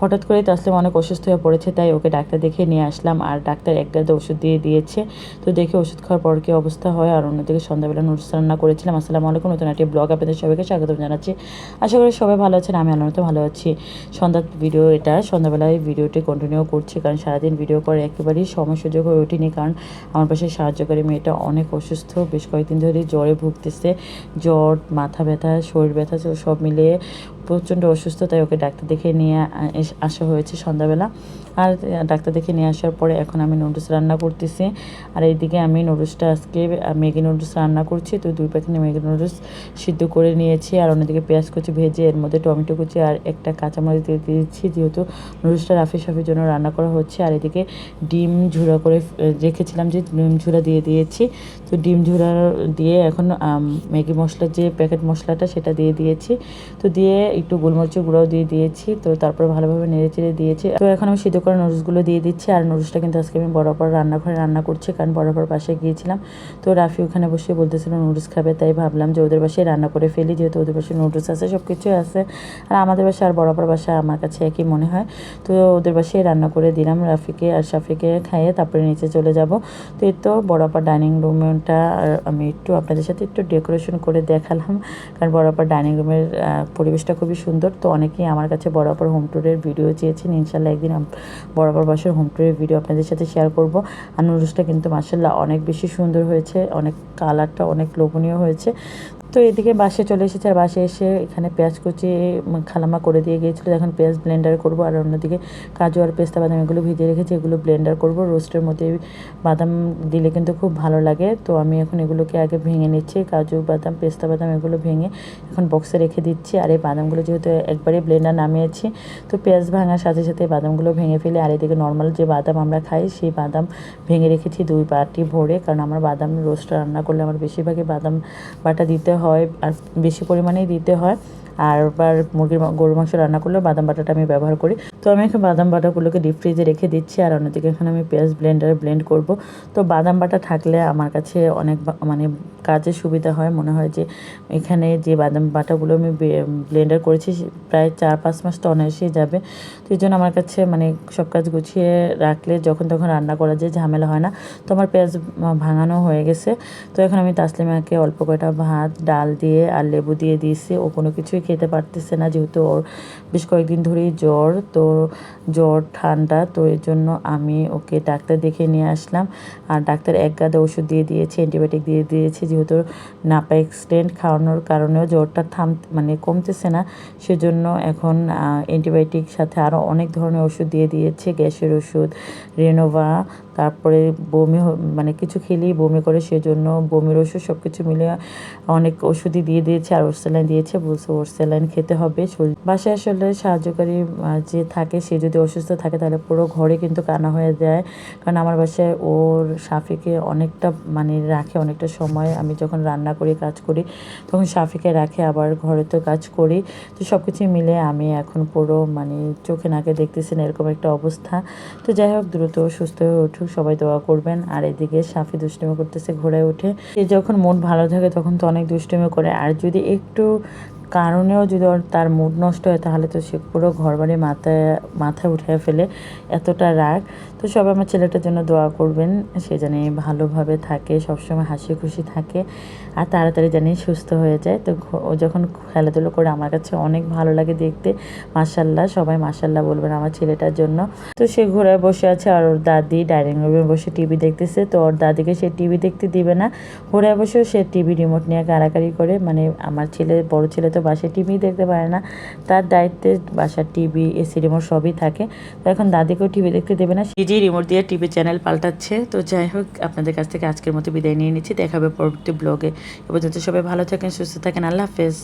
হঠাৎ করেই তাসলিম অনেক অসুস্থ হয়ে পড়েছে, তাই ওকে ডাক্তার দেখিয়ে নিয়ে আসলাম। আর ডাক্তার এক গাদা ওষুধ দিয়ে দিয়েছে। তো দেখে ওষুধ খাওয়ার পর কী অবস্থা হয়। আর অন্যদিকে সন্ধ্যাবেলা নুডলস রান্না করেছিলাম। আসসালামু আলাইকুম, নতুন একটি ব্লগ আপনাদের সবাইকে স্বাগত জানাচ্ছি। আশা করি সবাই ভালো আছেন, আমি আনন্দ ভালো আছি। সন্ধ্যার ভিডিও এটা, সন্ধ্যাবেলায় ভিডিওটি কন্টিনিউ করছি। কারণ সারাদিন ভিডিও করে একেবারেই সময় সুযোগ হয়ে ওঠেনি। কারণ আমার পাশে সাহায্যকারী মেয়েটা অনেক অসুস্থ। বেশ কয়েকদিন ধরেই জ্বরে ভুগতেছে। জ্বর, মাথা ব্যথা, শরীর ব্যথা, সব মিলিয়ে প্রচণ্ড অসুস্থ, তাই ওকে ডাক্তার দেখে নিয়ে আসা হয়েছে সন্ধ্যাবেলা। আর ডাক্তার দেখে নিয়ে আসার পরে এখন আমি নুডলস রান্না করতেছি। আর এইদিকে আমি নুডলসটা আজকে ম্যাগি নুডলস রান্না করছি। তো দুই প্যাকেট ম্যাগি নুডলস সিদ্ধ করে নিয়েছি। আর অন্যদিকে পেঁয়াজ কুচি ভেজে এর মধ্যে টমেটো কুচি আর একটা কাঁচামরিচ দিয়ে দিয়েছি, যেহেতু নুডলসটা রাফি সাফির জন্য রান্না করা হচ্ছে। আর এদিকে ডিম ঝুরা করে রেখেছিলাম যে ডিম ঝুরা দিয়ে দিয়েছি। তো ডিম ঝুরা দিয়ে এখন ম্যাগি মশলার যে প্যাকেট মশলাটা সেটা দিয়ে দিয়েছি। তো দিয়ে একটু গোলমরিচের গুঁড়াও দিয়ে দিয়েছি, তো তারপর ভালোভাবে নেড়ে চেড়ে দিয়েছি। তো এখন আমি সিদ্ধ করা নুডলসগুলো দিয়ে দিচ্ছি, আর নুডলসটা কিন্তু আজকে আমি বরাবর রান্নাঘরে রান্না করছি, কারণ বরাবর পাশে গিয়েছিলাম। তো রাফি ওখানে বসে বলতেছিল, নুডলস খাবে তাই ভাবলাম যে ওদের বাসায় রান্না করে ফেলি, যেহেতু ওদের বাসায় নুডলস আছে সব কিছুই আছে। আর আমাদের বাসায় আর বরাবর বাসা আমার কাছে একই মনে হয়। তো ওদের বাসায় রান্না করে দিলাম রাফিকে আর শাফিকে খাইয়ে তারপরে নিচে চলে যাব। তো এই তো বরাবর ডাইনিং রুমটা আমি একটু আপনাদের সাথে একটু ডেকোরেশন করে দেখালাম, কারণ বরাবর ডাইনিং রুমের পরিবেশটা খুবই সুন্দর। তো অনেকেই আমার কাছে বরাবর হোম ট্যুরের ভিডিও চেয়েছেন। ইনশাল্লাহ একদিন বরাবর বাসার হোম ট্যুরের ভিডিও আপনাদের সাথে শেয়ার করব। আর নুডলসটা কিন্তু মাসাল্লাহ অনেক বেশি সুন্দর হয়েছে, অনেক কালারটা অনেক লোভনীয় হয়েছে। তো এদিকে বাসে চলে এসেছে, আর বাসে এসে এখানে পেঁয়াজ কুচি খালামা করে দিয়ে গিয়েছিল। এখন পেঁয়াজ ব্লেন্ডার করব, আর অন্যদিকে কাজু আর পেস্তা বাদাম এগুলো ভিজিয়ে রেখেছি, এগুলো ব্লেন্ডার করব। রোস্টের মধ্যে বাদাম দিলে কিন্তু খুব ভালো লাগে। তো আমি এখন এগুলোকে আগে ভেঙে নিচ্ছি, কাজু বাদাম, পেস্তা বাদাম এগুলো ভেঙে এখন বক্সে রেখে দিচ্ছি। আর এই বাদামগুলো যেহেতু একবারে ব্লেন্ডার নামিয়েছি, তো পেঁয়াজ ভাঙার সাথে সাথে বাদামগুলো ভেঙে ফেলে, আর এদিকে নর্মাল যে বাদাম আমরা খাই, সেই বাদাম ভেঙে রেখেছি দুই বাটি ভরে। কারণ আমার বাদাম রোস্ট রান্না করলে আমার বেশিরভাগই বাদাম বাটা দিতে হয় আর বেশি পরিমাণেই দিতে হয়। আর আবার মুরগির গরু মাংস রান্না করলেও বাদাম বাটাটা আমি ব্যবহার করি। তো আমি এখন বাদাম বাটাগুলোকে ডিপ ফ্রিজে রেখে দিচ্ছি আর অন্যদিকে এখানে আমি পেঁয়াজ ব্লেন্ডারে ব্লেন্ড করব। তো বাদাম বাটা থাকলে আমার কাছে অনেক মানে কাজে সুবিধা হয়। মনে হয় যে এখানে যে বাদাম বাটাগুলো আমি ব্লেন্ডার করেছি প্রায় চার পাঁচ মাস তো অনায়াসেই যাবে। তো এই জন্য আমার কাছে মানে সব কাজ গুছিয়ে রাখলে যখন তখন রান্না করা যায়, ঝামেলা হয় না। তো আমার পেঁয়াজ ভাঙানো হয়ে গেছে। তো এখন আমি তাসলিমাকে অল্প কয়টা ভাত, ডাল দিয়ে আর লেবু দিয়ে দিয়েছি। ও কোনো কিছুই খেতে পারতেছে না যেহেতু ওর বেশ কয়েকদিন ধরেই জ্বর, তো জ্বর, ঠান্ডা, তো এর জন্য আমি ওকে ডাক্তার দেখে নিয়ে আসলাম। আর ডাক্তার এক গাদা ওষুধ দিয়ে দিয়েছে, অ্যান্টিবায়োটিক দিয়ে দিয়েছে, যেহেতু নাপা এক্সটেন্ট খাওয়ানোর কারণেও জ্বরটা থাম মানে কমতেছে না। সেজন্য এখন অ্যান্টিবায়োটিক সাথে আরও অনেক ধরনের ওষুধ দিয়ে দিয়েছে। গ্যাসের ওষুধ, রেনোভা, তারপরে বমি মানে কিছু খেলেই বমি করে, সেজন্য বমির ওষুধ সব কিছু মিলে অনেক ওষুধই দিয়ে দিয়েছে আর ওরসেলাইন দিয়েছে, বলছে ওরসেলাইন খেতে হবে। বাসায় আসলে সাহায্যকারী যে থাকে সে যদি অসুস্থ থাকে তাহলে পুরো ঘরে কিন্তু কানা হয়ে যায়। কারণ আমার বাসায় ওর সাফিকে অনেকটা মানে রাখে অনেকটা সময়। আমি যখন রান্না করি, কাজ করি, তখন সাফিকে রাখে, আবার ঘরে তো কাজ করি। তো সব কিছুই মিলে আমি এখন পুরো মানে চোখে নাকে দেখতেছি না, এরকম একটা অবস্থা। তো যাই হোক, দ্রুত সুস্থ হয়ে উঠুক, সবাই দোয়া করবেন। আর এদিকে সাফি দুষ্টুমি করতেছে ঘোড়ায় উঠে। সে যখন মন ভালো থাকে তখন তো অনেক দুষ্টুমি করে। আর যদি একটু কারণেও যদি ওর তার মুড নষ্ট হয়, তাহলে তো সে পুরো ঘর বাড়ি মাথায় মাথায় উঠে ফেলে এতটা রাগ। তো সবাই আমার ছেলেটার জন্য দোয়া করবেন, সে জানি ভালোভাবে থাকে, সবসময় হাসি খুশি থাকে আর তাড়াতাড়ি জানি সুস্থ হয়ে যায়। তো ও যখন খেলাধুলো করে আমার কাছে অনেক ভালো লাগে দেখতে মাসাল্লাহ সবাই মাসাল্লাহ বলবেন আমার ছেলেটার জন্য। তো সে ঘোড়ায় বসে আছে আর ওর দাদি ডাইনিং রুমে বসে টিভি দেখতেছে। তো ওর দাদিকে সে টিভি দেখতে দিবে না। ঘোড়ায় বসেও সে টিভি রিমোট নিয়ে কারাকারি করে মানে আমার ছেলে, বড় ছেলে তো বাসায় টিভি দেখতে পারে না। তার দায়িত্বে বাসার টিভি, এসি রিমোট সবই থাকে। তো এখন দাদিকেও টিভি দেখতে দেবে না। সিজি রিমোট দিয়ে টিভি চ্যানেল পাল্টাচ্ছে। তো যাই হোক, আপনাদের কাছ থেকে আজকের মতো বিদায় নিয়ে নিচ্ছি। দেখাবে পরবর্তী ব্লগে এ পর্যন্ত সবাই ভালো থাকেন, সুস্থ থাকেন। আল্লাহ হাফেজ।